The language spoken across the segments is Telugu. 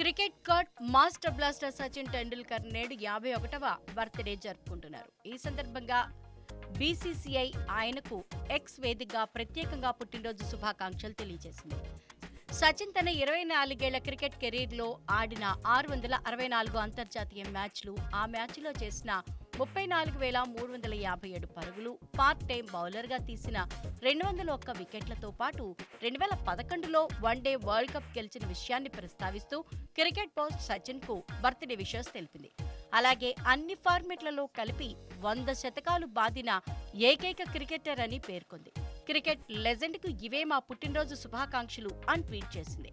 Cricket god master blaster Sachin Tendulkar నేడు యాభై ఒకటవ బర్త్డే జరుపుకుంటున్నారు. ఈ సందర్భంగా బీసీసీఐ ఆయనకు ఎక్స్ వేదికగా ప్రత్యేకంగా పుట్టినరోజు శుభాకాంక్షలు తెలియజేసింది. సచిన్ తన ఇరవై నాలుగేళ్ళ క్రికెట్ కెరీర్లో ఆడిన ఆరు వందల అరవై నాలుగు అంతర్జాతీయ మ్యాచ్లు ఆ మ్యాచ్లో చేసిన ముప్పై నాలుగు వేల మూడు వందల యాభై ఏడు పరుగులు పార్ట్ టైం బౌలర్గా తీసిన రెండు వందల ఒక్క వికెట్లతో పాటు రెండు వేల పదకొండులో వన్డే వరల్డ్ కప్ గెలిచిన విషయాన్ని ప్రస్తావిస్తూ క్రికెట్ పోస్ట్ సచిన్కు బర్త్డే విషెస్ తెలిపింది. అలాగే అన్ని ఫార్మెట్లలో కలిపి వంద శతకాలు బాదిన ఏకైక క్రికెటర్ అని పేర్కొంది. క్రికెట్ లెజెండ్కు ఇవే మా పుట్టినరోజు శుభాకాంక్షలు అని ట్వీట్ చేసింది.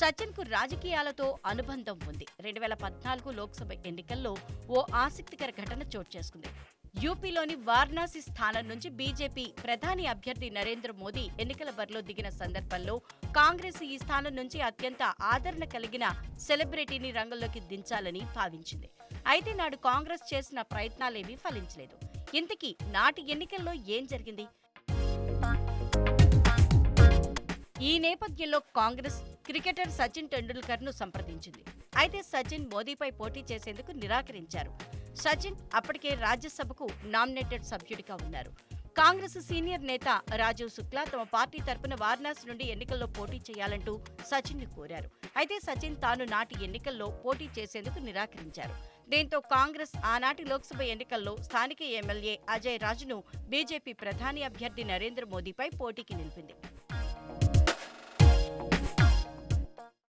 సచిన్కు రాజకీయాలతో అనుబంధం ఉంది. రెండు వేల పద్నాలుగు లోక్సభ ఎన్నికల్లో ఓ ఆసక్తికర ఘటన చోటు చేసుకుంది. యూపీలోని వారణాసి స్థానం నుంచి బీజేపీ ప్రధాని అభ్యర్థి నరేంద్ర మోదీ ఎన్నికల బరిలో దిగిన సందర్భంలో కాంగ్రెస్ ఈ స్థానం నుంచి అత్యంత ఆదరణ కలిగిన సెలబ్రిటీని రంగంలోకి దించాలని భావించింది. అయితే నాడు కాంగ్రెస్ చేసిన ప్రయత్నాలేవీ ఫలించలేదు. ఇంతకీ నాటి ఎన్నికల్లో ఏం జరిగింది? ఈ నేపథ్యంలో కాంగ్రెస్ క్రికెటర్ సచిన్ టెండూల్కర్ను సంప్రదించింది. అయితే సచిన్ మోదీపై పోటీ చేసేందుకు నిరాకరించారు. సచిన్ అప్పటికే రాజ్యసభకు నామినేటెడ్ సభ్యుడిగా ఉన్నారు. కాంగ్రెస్ సీనియర్ నేత రాజీవ్ శుక్లా తమ పార్టీ తరపున వారణాసి నుండి ఎన్నికల్లో పోటీ చేయాలంటూ సచిన్ని కోరారు. అయితే సచిన్ తాను నాటి ఎన్నికల్లో పోటీ చేసేందుకు నిరాకరించారు. దీంతో కాంగ్రెస్ ఆనాటి లోక్సభ ఎన్నికల్లో స్థానిక ఎమ్మెల్యే అజయ్ రాజును బీజేపీ ప్రధాని అభ్యర్థి నరేంద్ర మోదీపై పోటీకి నిలిపింది.